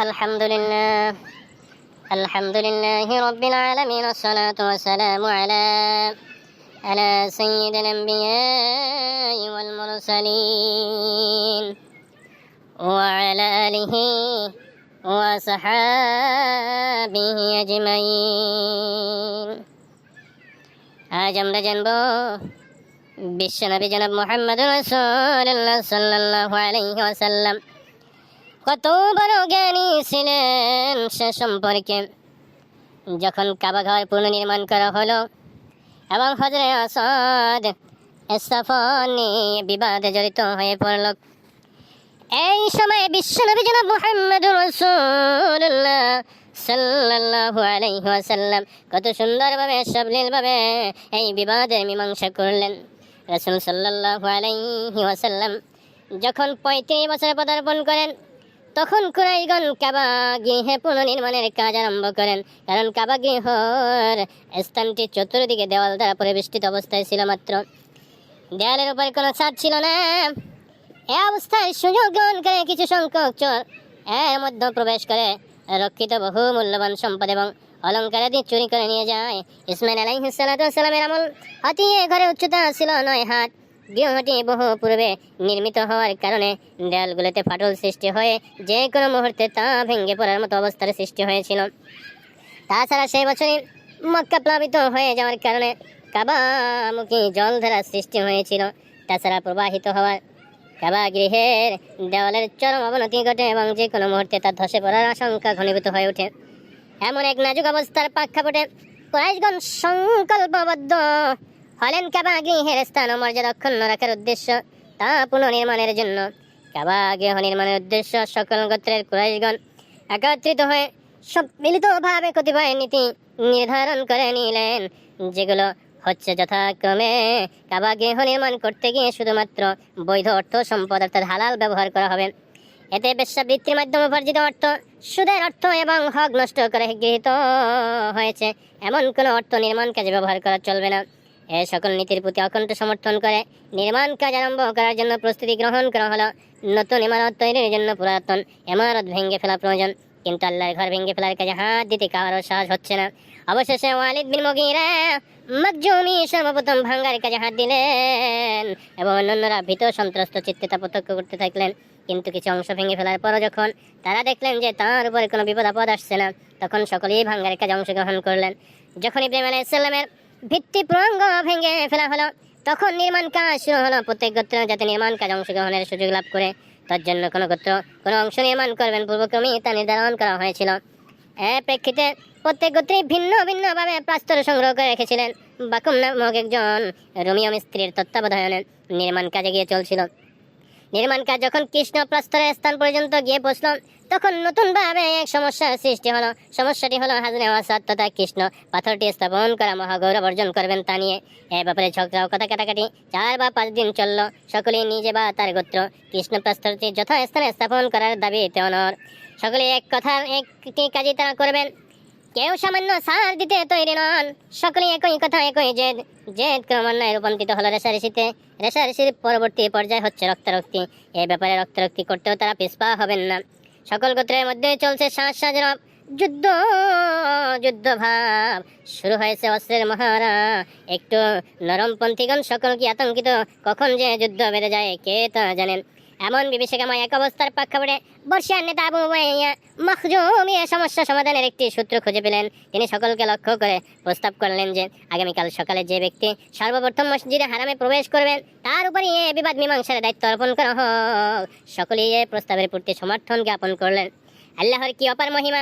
الحمد لله الحمد لله رب العالمين والصلاة والسلام على على سيد الأنبياء والمرسلين وعلى آله وصحابه أجمعين আজ আমরা জানব বিশ্বনবী জনাব মোহাম্মদ রসুল্লাহ সাল্লাল্লাহু আলাইহি ওয়াসাল্লাম কত বড় জ্ঞানী ছিলেন সে সম্পর্কে। যখন কাবা ঘর পুনর্নির্মাণ করা হলো এবং হজরে আসাদ নিয়ে বিবাদে জড়িত হয়ে পড়ল, এই সময় বিশ্বনবী জনাব মোহাম্মদ রসুল্লাহ সাল্লাল্লাহু আলাইহি ওয়াসাল্লাম কত সুন্দরভাবে, সাবলীলভাবে এই বিবাদের মীমাংসা করলেন। রাসূল সাল্লাল্লাহু আলাইহি ওয়াসাল্লাম যখন পঁয়ত্রিশ বছরে পদার্পণ করেন তখন কুরাইগণ কাবা গৃহে পুনর্নির্মাণের কাজ আরম্ভ করেন। কারণ কাবা গৃহর স্থানটি চতুর্দিকে দেওয়াল দ্বারা পরিবেষ্টিত অবস্থায় ছিল মাত্র। দেয়ালের উপরে কোনো ছাদ ছিল না। এ অবস্থায় সুযোগ গ্রহণ করে কিছু সংখ্যক চোর এর মধ্যে প্রবেশ করে। রক্ষিত বহু মূল্যবান সম্পদ এবং অলঙ্কারাদি চুরি করে নিয়ে যায়। ইসমাইল আলাইহিসালামের আমল হাতিয়ে ঘরে উচ্চতা ছিল নয় হাত। গৃহটি বহু পূর্বে নির্মিত হওয়ার কারণে দেয়ালগুলোতে ফাটল সৃষ্টি হয়ে যে কোনো মুহূর্তে তা ভেঙে পড়ার মতো অবস্থার সৃষ্টি হয়েছিল। তাছাড়া সেই বছরই মক্কা প্লাবিত হয়ে যাওয়ার কারণে কাবামুখী জলধারার সৃষ্টি হয়েছিল। তাছাড়া প্রবাহিত হওয়ার কাবা গৃহের দেওয়ালের চরম অবনতি ঘটে এবং যে কোনো মুহূর্তে তা ধসে পড়ার আশঙ্কা ঘনীভূত হয়ে ওঠে। এমন এক নাজুক অবস্থার প্রেক্ষাপটে কুরাইশগণ সংকল্পবদ্ধ হলেন কাবা গৃহের স্থান ও মর্যাদা অক্ষুণ্ণ রাখার উদ্দেশ্য, তা পুনর্নির্মাণের জন্য। কাবা গৃহ নির্মাণের উদ্দেশ্য সকল গোত্রের কুরাইশগণ একত্রিত হয়ে সম্মিলিতভাবে কতিপয় নীতি নির্ধারণ করে নিলেন, যেগুলো হচ্ছে যথাক্রমে কাবা গৃহ নির্মাণ করতে গিয়ে শুধুমাত্র বৈধ অর্থ সম্পদ অর্থাৎ হালাল ব্যবহার করা হবে। এতে বেশ্যাবৃত্তির মাধ্যমে উপার্জিত অর্থ, সুদের অর্থ এবং হক নষ্ট করে গৃহীত হয়েছে। এমন কোনো অর্থ নির্মাণ কাজে ব্যবহার করা চলবে না। এ সকল নীতির প্রতি অকণ্ঠ সমর্থন করে নির্মাণ কাজ আরম্ভ করার জন্য প্রস্তুতি গ্রহণ করা হলো। নতুন ইমারত তৈরির জন্য পুরাতন ইমারত ভেঙে ফেলা প্রয়োজন। কিন্তু আল্লাহর ঘর ভেঙে ফেলার কাজে হাত দিতে কারও সাহস হচ্ছে না। অবশেষে ওয়ালিদ বিন মগিরা মকজুমি সর্বপ্রথম ভাঙ্গার কাজে হাত দিলেন এবং অন্যান্যরা ভীত, সন্ত্রস্ত চিত্তে তা প্রত্যক্ষ করতে থাকলেন। কিন্তু কিছু অংশ ভেঙে ফেলার পরও যখন তারা দেখলেন যে তার উপরে কোনো বিপদ আপদ আসছে না, তখন সকলেই ভাঙ্গার কাজে অংশগ্রহণ করলেন। যখন ইব্রাহিম আলাইসাল্লামের ভিত্তি প্রঙ্গ ভেঙে ফেলা হলো। তখন নির্মাণ কাজ শুরু হলো। প্রত্যেক গোত্র যাতে নির্মাণ কাজ অংশগ্রহণের সুযোগ লাভ করে। তার জন্য কোনো গোত্র, কোনো অংশ নির্মাণ করবেন পূর্বক্রমেই তা নির্ধারণ করা হয়েছিল। এর প্রেক্ষিতে প্রত্যেক গোত্রী ভিন্ন ভিন্নভাবে প্রাস্তর সংগ্রহ করে রেখেছিলেন। বাকুম নামক একজন রোমিও মিস্ত্রির তত্ত্বাবধানে নির্মাণ কাজে গিয়ে চলছিল। নির্মাণ কাজ যখন কৃষ্ণ প্রাস্তরের স্থান পর্যন্ত গিয়ে পৌঁছল তখন নতুনভাবে এক সমস্যার সৃষ্টি হলো। সমস্যাটি হলো হাজরে আসাদ তথা কৃষ্ণ। পাথরটি স্থাপন করা মহাগৌরব অর্জন করবেন তা নিয়ে। এ ব্যাপারে ঝগড়া কথা কাটাকাটি। চার বা পাঁচ দিন চলল। সকলেই নিজে বা তার গোত্র। কৃষ্ণ প্রস্তরটি যথাস্থানে স্থাপন করার দাবিতে অনর সকলে এক কথার একটি কাজই তারা করবেন। কেউ সামান্য সার দিতে তৈরি নন। সকলে একই কথা, একই জেদ। জেদ ক্রমান্বয়ে রূপান্তরিত হলো রেশারেশিতে রেশারেশির পরবর্তী পর্যায়ে হচ্ছে রক্তারক্তি। এই ব্যাপারে রক্তারক্তি করতেও তারা পিছপা হবেন না। সকল গোত্রের মধ্যে চলছে শ্বাস সাজরব যুদ্ধ যুদ্ধ ভাব। শুরু হয়েছে অস্ত্রের মহারা। একটু নরমপন্থীগণ সকল কি আতঙ্কিত। কখন যে যুদ্ধ বেড়ে যায়, কে তা জানেন এমন বিভীষিকাময় এক অবস্থার প্রেক্ষাপটে বর্ষিয়ার নেতা আবু উবাইয়া মখজুমি এ সমস্যা সমাধানের একটি সূত্র খুঁজে পেলেন। তিনি সকলকে লক্ষ্য করে প্রস্তাব করলেন যে, আগামীকাল সকালে যে ব্যক্তি সর্বপ্রথম মসজিদে হারামে প্রবেশ করবেন, তার উপরই এ বিবাদ মীমাংসার দায়িত্ব অর্পণ করা হোক। সকলেই এ প্রস্তাবের প্রতি সমর্থন জ্ঞাপন করলেন। আল্লাহর কি অপার মহিমা?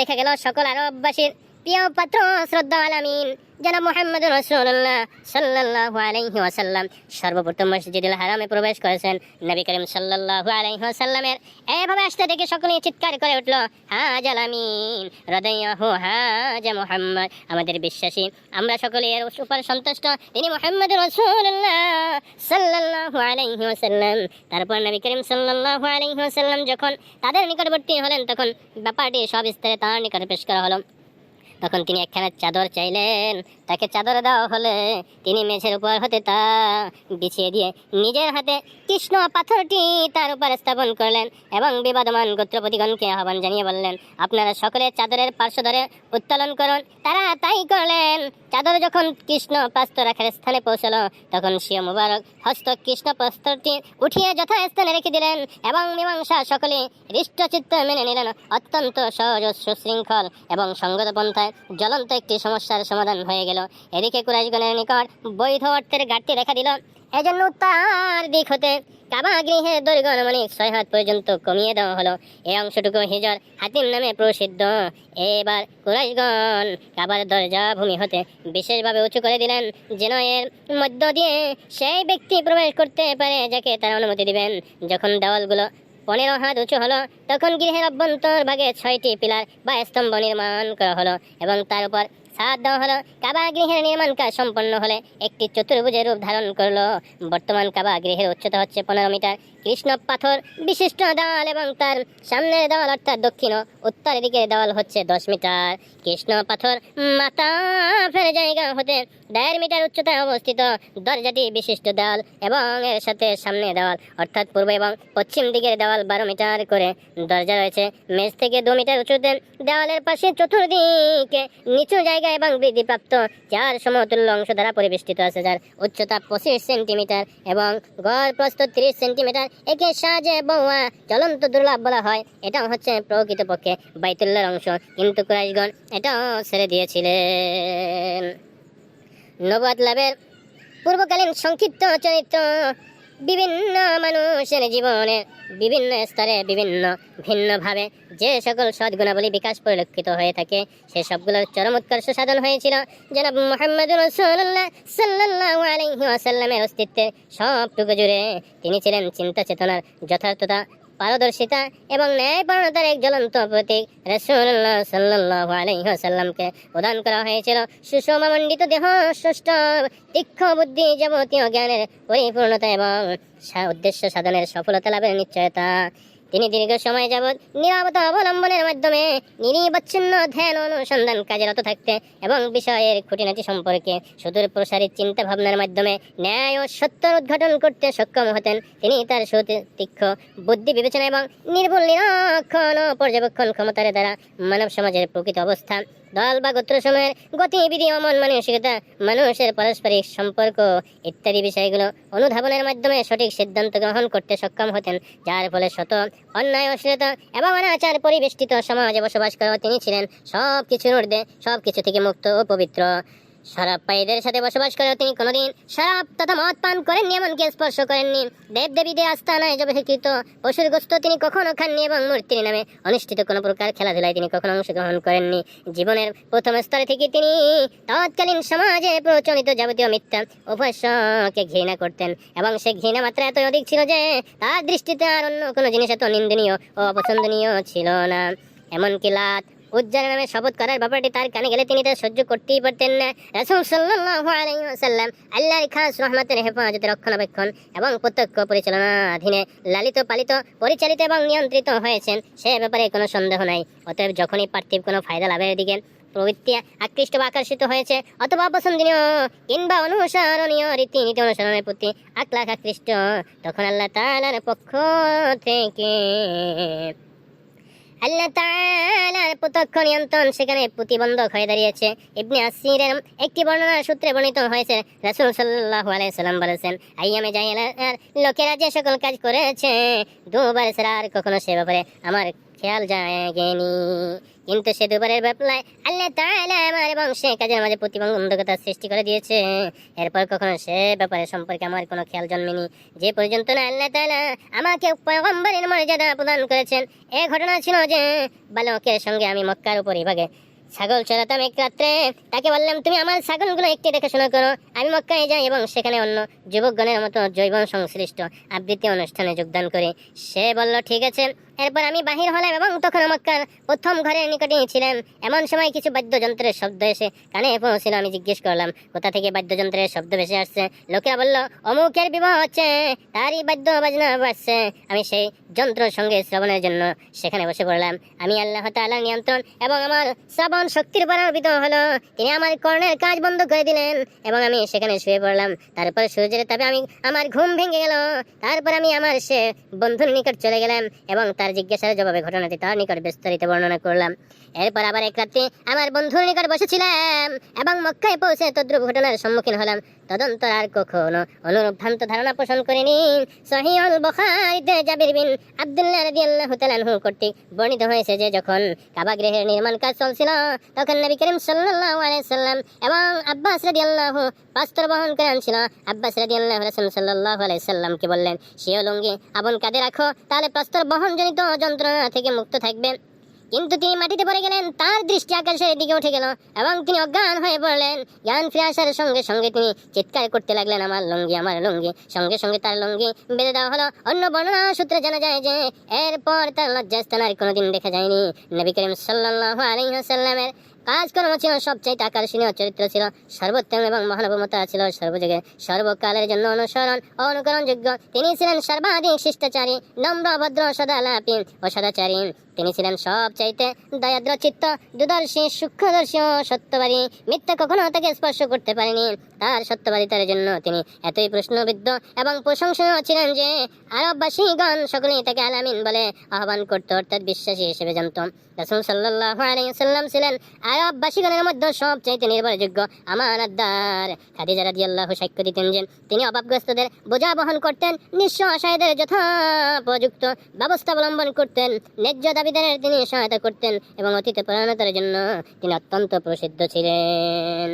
দেখা গেল সকল আরববাসীর প্রিয় পাত্র, শ্রদ্ধা আলামিন জনাব মোহাম্মদ রসুল্লাহ সাল্লাল্লাহু আলাইহি ওয়াসাল্লাম সর্বপ্রথম মসজিদুল হারামে প্রবেশ করেছেন, নবী করিম সাল্লাল্লাহু আলাইহি ওয়াসাল্লামের, এভাবে আসতে দেখে সকলেই চিৎকার করে উঠল, হাজ আলামিন হৃদয়াহু হাজ মোহাম্মদ। আমাদের বিশ্বাসী, আমরা সকলে এর উপর সন্তুষ্ট, তিনি মোহাম্মদ রসুল্লাহ সাল্লাল্লাহু আলাইহি ওয়াসাল্লাম। তারপর নবী করিম সাল্লাল্লাহু আলাইহি ওয়াসাল্লাম যখন তাদের নিকটবর্তী হলেন, তখন ব্যাপারটি সব স্তরে তার নিকট পেশ করা হলো। তখন তিনি একখানা চাদর চাইলেন। তাকে চাদর দেওয়া হলে তিনি মেঝের উপর হতে তা বিছিয়ে দিয়ে নিজের হাতে কৃষ্ণ পাথরটি তার উপর স্থাপন করলেন এবং বিবাদমান গোত্রপতিগণকে আহ্বান জানিয়ে বললেন, আপনারা সকলে চাদরের পার্শ্ব ধরে উত্তোলন করুন। তারা তাই করলেন। চাদর যখন কৃষ্ণ পাস্ত রাখার স্থানে পৌঁছল, তখন সে মুবারক হস্ত কৃষ্ণ পাস্তরটি উঠিয়ে যথাস্থানে রেখে দিলেন এবং মীমাংসা সকলে হৃষ্টচিত্ত মেনে নিলেন। অত্যন্ত সহজ সুশৃঙ্খল এবং সঙ্গত পন্থায় জ্বলন্ত একটি সমস্যার সমাধান হয়ে গেল। এদিকে কুরাইশগণের নিকট বৈধ অর্থের ঘাটতি দেখা দিল। এজন্য তার দিক হতে কাবা গৃহে আনুমানিক ছয় হাত পর্যন্ত কমিয়ে দেওয়া হলো। এই অংশটুকু হিজর হাতিম নামে প্রসিদ্ধ। এবার কুরাইশগণ কাবার দরজা ভূমি হতে বিশেষভাবে উঁচু করে দিলেন, যেন এর মধ্য দিয়ে সেই ব্যক্তি প্রবেশ করতে পারে যাকে তারা অনুমতি দিবেন। যখন দেওয়ালগুলো পনেরো হাত উঁচু হলো, তখন গৃহের অভ্যন্তর ভাগে ছয়টি পিলার বা স্তম্ভ নির্মাণ করা হলো এবং তার উপর সাত দেওয়া হলো। কাবা গৃহের নির্মাণ কাজ সম্পন্ন হলে একটি চতুর্ভুজের রূপ ধারণ করল। বর্তমান কাবা গৃহের উচ্চতা হচ্ছে পনেরো মিটার। কৃষ্ণ পাথর, বিশিষ্ট দেওয়াল এবং তার সামনের দেওয়াল, অর্থাৎ দক্ষিণ উত্তর দিকের দেওয়াল হচ্ছে দশ মিটার। কৃষ্ণ পাথর মাথা ফেলে জায়গা হতে দেড় মিটার উচ্চতায় অবস্থিত দরজাটি বিশিষ্ট দেওয়াল এবং এর সাথে সামনে দেওয়াল, অর্থাৎ পূর্ব এবং পশ্চিম দিকের দেওয়াল বারো মিটার করে দরজা রয়েছে। মেঝ থেকে দু মিটার উঁচুতে দেওয়ালের পাশে চতুর্দিকে নিচু জায়গা এবং বৃদ্ধিপ্রাপ্ত চার সমতুল্য অংশ দ্বারা পরিবেষ্টিত আছে, যার উচ্চতা পঁচিশ সেন্টিমিটার এবং গড় প্রস্থ তিরিশ সেন্টিমিটার। একে সাজে বৌয়া চলন্ত দুর্লভ বলা হয়। এটা হচ্ছে প্রকৃতপক্ষে বাইতুল্লার অংশ। কিন্তু কুরাইশগণ এটাও ছেড়ে দিয়েছিলেন। নবাদ লাভের পূর্বকালীন সংক্ষিপ্ত চরিত্র বিভিন্ন মানুষের জীবনে, বিভিন্ন স্তরে, বিভিন্ন ভিন্নভাবে যে সকল সদ্গুণাবলী বিকাশ পরিলক্ষিত হয়ে থাকে, সে সবগুলোর চরম উৎকর্ষ সাধন হয়েছিল। জনাব মোহাম্মদ রসুল্লাহ সাল্লাহ আলহি আসাল্লামের অস্তিত্বে সবটুকু জুড়ে তিনি ছিলেন চিন্তা চেতনার যথার্থতা পারদর্শিতা এবং ন্যায়পরণতার এক জ্বলন্ত প্রতীক রসুল্লাহ সাল্লাহ আলহিহসাল্লামকে প্রদান করা হয়েছিল। সুষমামণ্ডিত দেহ, সুষ্ঠ তীক্ষ্ণ বুদ্ধি যাবতীয় জ্ঞানের পরিপূর্ণতা এবং উদ্দেশ্য সাধনের সফলতা লাভের নিশ্চয়তা। তিনি দীর্ঘ সময় যাবৎ নিরাপত্তা অবলম্বনের মাধ্যমে নিরিবচ্ছিন্ন ধ্যান অনুসন্ধান কাজে রত থাকতে এবং বিষয়ের খুঁটিনাটি সম্পর্কে সুদূর প্রসারিত চিন্তা ভাবনার মাধ্যমে ন্যায় ও সত্যর উদ্ঘাটন করতে সক্ষম হতেন। তিনি তার সুতীক্ষ বুদ্ধি বিবেচনা এবং নির্ভুল নিরক্ষণ ও পর্যবেক্ষণ ক্ষমতার দ্বারা মানব সমাজের প্রকৃত অবস্থা দল বা গোত্র সময়ের গতিবিধি অমন মানসিকতা, মানুষের পারস্পরিক সম্পর্ক ইত্যাদি বিষয়গুলো অনুধাবনের মাধ্যমে সঠিক সিদ্ধান্ত গ্রহণ করতে সক্ষম হতেন, যার ফলে শত অন্যায় অশ্লীলতা এবং অনাচার পরিবেষ্টিত সমাজে বসবাস করেও তিনি ছিলেন সব কিছুর ঊর্ধ্বে সব কিছু থেকে মুক্ত ও পবিত্র। শরাব পায়ীদের সাথে বসবাস করেও তিনি কোনোদিন শরাব তথা মদ পান করেননি এমনকি স্পর্শ করেননি। দেব দেবীদের আস্থানায় জবহিকৃত পশুর গোস্ত তিনি কখনো খাননি এবং মূর্তির নামে অনুষ্ঠিত কোনো প্রকার খেলাধুলায় তিনি কখনো অংশগ্রহণ করেননি। জীবনের প্রথম স্তরে থেকে তিনি তৎকালীন সমাজে প্রচলিত যাবতীয় মিথ্যা উপাস্যকে ঘৃণা করতেন এবং সে ঘৃণা মাত্রা এত অধিক ছিল যে তার দৃষ্টিতে আর অন্য কোনো জিনিস এত নিন্দনীয় ও অপছন্দনীয় ছিল না। এমনকি লাত উজ্জার নামে শপথ করার ব্যাপারটি তার কানে গেলে তিনি তা সহ্য করতেই পারতেন না। রাসূল ওয়াসাল্লাম আল্লাহর খাস রহমতের হেফাজতে রক্ষণাবেক্ষণ এবং প্রত্যক্ষ পরিচালনা অধীনে লালিত, পালিত, পরিচালিত এবং নিয়ন্ত্রিত হয়েছেন, সে ব্যাপারে কোনো সন্দেহ নাই। অতএব যখনই পার্থিব কোনো ফায়দা লাভের দিকে প্রবৃত্তি আকৃষ্ট বা আকর্ষিত হয়েছে অথবা পছন্দনীয় কিংবা অনুসরণীয় রীতিনীতি অনুসরণের প্রতি আকলাখ আকৃষ্ট, তখন আল্লাহ তাআলার পক্ষ থেকে আল্লাহ প্রত্যক্ষ নিয়ন্ত্রণ সেখানে প্রতিবন্ধক হয়ে দাঁড়িয়েছে। একটি সূত্রে বর্ণিত হয়েছে, রাসূল সাল্লাম লোকেরা যে সকল কাজ করেছে, দুবার আর কখনো সে ব্যাপারে আমার খেয়াল জাগেনি। কিন্তু সে দুবারের ব্যাপারে আল্লাহ তাআলা আমার সে কাজের মাঝে প্রতিবন্ধকতা সৃষ্টি করে দিয়েছে। এরপর কখনো সে ব্যাপারে সম্পর্কে আমার কোনো খেয়াল জন্মেনি। যে পর্যন্ত না আল্লাহ তাআলা আমাকে পয়গম্বরের মর্যাদা প্রদান করেছেন, এ ঘটনা ছিল যে বালকের সঙ্গে আমি মক্কার উপরিভাগে ছাগল চড়াতাম এক রাত্রে। তাকে বললাম, তুমি আমার ছাগলগুলো একটি দেখাশোনা করো। আমি মক্কায় যাই এবং সেখানে অন্য যুবকগণের মতো জৈব সংশ্লিষ্ট আবৃত্তি অনুষ্ঠানে যোগদান করি। সে বলল, ঠিক আছে। এরপর আমি বাহির হলাম এবং তখন মক্কার প্রথম ঘরের নিকটেই ছিলাম। এমন সময় কিছু বাদ্যযন্ত্রের শব্দ এসে কানে পৌঁছিল। আমি জিজ্ঞেস করলাম, কোথা থেকে বাদ্যযন্ত্রের শব্দ ভেসে আসছে? লোকেরা বলল, অমুকের বিবাহ হচ্ছে, তারই বাদ্য বাজনা বাজছে। আমি সেই যন্ত্র সঙ্গে শ্রবণের জন্য সেখানে বসে পড়লাম। আমি আল্লাহ তাআলার নিয়ন্ত্রণ এবং আমার শ্রবণ শক্তির পরান্বিত হলো। তিনি আমার কর্ণের কাজ বন্ধ করে দিলেন এবং আমি সেখানে শুয়ে পড়লাম। তারপর সূর্যের তাপে আমি, আমার ঘুম ভেঙে গেল। তারপর আমি আমার সে বন্ধুর নিকট চলে গেলাম এবং তার জিজ্ঞাসার জবাবে ঘটনাটি তার নিকট বিস্তারিত বর্ণনা করলাম। এরপর আবার এক রাত্রে আমার বন্ধুর নিকট বসেছিলাম এবং মক্কায় পৌঁছে তদ্রুপ ঘটনার সম্মুখীন হলাম। তদন্ত আর কখনো অনুরূপ ভ্রান্ত ধারণা পোষণ করিনি। সহিউল বুখারীতে জাবির বিন আব্দুল্লাহ রাদিয়াল্লাহু তাআলা আনহু কর্তৃক বর্ণিত হয়েছে যে যখন কাবা গৃহের নির্মাণ কাজ চলছিল, তখন নবী করিম সাল্লাল্লাহু আলাইহি সাল্লাম এবং আব্বাস রাদিয়াল্লাহু পাস্তর বহন করে আনছিল। আব্বাস রাদিয়াল্লাহু রাসূল সাল্লাল্লাহু আলাইহি সাল্লামকে বললেন সিও লুঙ্গি আপন কাঁধে রাখো, তাহলে প্রস্তর বহনজনিত যন্ত্রণা থেকে মুক্ত থাকবেন কিন্তু তিনি মাটিতে পড়ে গেলেন, তার দৃষ্টি আকাশের দিকে উঠে গেল এবং তিনি অজ্ঞান হয়ে পড়লেন। জ্ঞান ফিরে আসার সঙ্গে সঙ্গে তিনি চিৎকার করতে লাগলেন, আমার লুঙ্গি আমার লুঙ্গি। সঙ্গে সঙ্গে তার লুঙ্গি বেঁধে দেওয়া হলো। অন্য বর্ণনা সূত্রে জানা যায় যে, এরপর তার লজ্জাস্থান আর কোনোদিন দেখা যায়নি। নবী করিম সাল্লাল্লাহু আলাইহি ওয়াসাল্লামের কাজকর্ম ছিল, সবচাইতে আকর্ষণীয় চরিত্র ছিল সর্বোত্তম এবং মহানবমতা ছিল সর্বযুগে। সর্বকালের জন্য অনুসরণ ও অনুকরণযোগ্য। তিনি ছিলেন সর্বাধিক শিষ্টাচারী, নম্র, ভদ্র সদালাপী ও সদাচারী। তিনি ছিলেন সবচাইতে দয়াদ্র চিত্ত, দুদর্শী, সূক্ষ্মদর্শী সত্যবাদী। মিথ্যা কখনো তাকে স্পর্শ করতে পারেনি। তার সত্যবাদিতার জন্য তিনি এতই প্রশ্নবিদ্ধ এবং প্রশংসনীয় ছিলেন যে আরববাসীগণ সকলেই তাকে আলামিন বলে আহ্বান করতো, অর্থাৎ বিশ্বাসী হিসেবে জানত। রাসূল সাল্লাল্লাহু আলাইহি সাল্লাম ছিলেন আরববাসীগণের মধ্যে সবচাইতে নির্ভরযোগ্য। আমানতদার খাদিজা রাদিয়াল্লাহু সাক্ষ্য দিতেন যে তিনি অভাবগ্রস্তদের বোঝা বহন করতেন, নিঃস্ব অসহায়দের যথোপযুক্ত ব্যবস্থা অবলম্বন করতেন, ন্যায্য দাবিদারের তিনি সহায়তা করতেন এবং অতীতে পরায়ণতার জন্য তিনি অত্যন্ত প্রসিদ্ধ ছিলেন।